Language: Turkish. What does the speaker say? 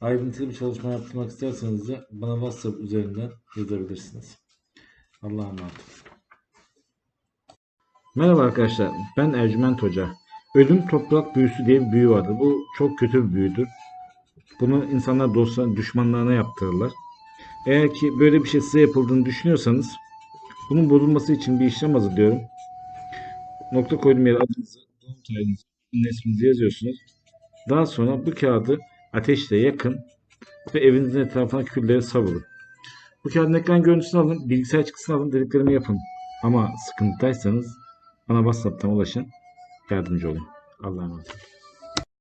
Ayrıntılı bir çalışma yaptırmak isterseniz de bana WhatsApp üzerinden yazabilirsiniz. Allah'a emanet. Merhaba arkadaşlar, ben Ercüment Hoca. Ölüm toprak büyüsü diye bir büyü vardır. Bu çok kötü bir büyüdür. Bunu insanlar dostlarına, düşmanlarına yaptırırlar. Eğer ki böyle bir şey size yapıldığını düşünüyorsanız bunun bozulması için bir işlem hazırlıyorum. Nokta koyduğum yere adınızı, doğum tarihinizi, anne isminizi yazıyorsunuz. Daha sonra bu kağıdı ateşle yakın ve evinizin etrafına külleri savurun. Bu kağıdın ekran görüntüsünü alın, bilgisayar çıktısını alın, dediklerimi yapın. Ama sıkıntıdaysanız bana WhatsApp'tan ulaşın, yardımcı olun. Allah'a emanet olun.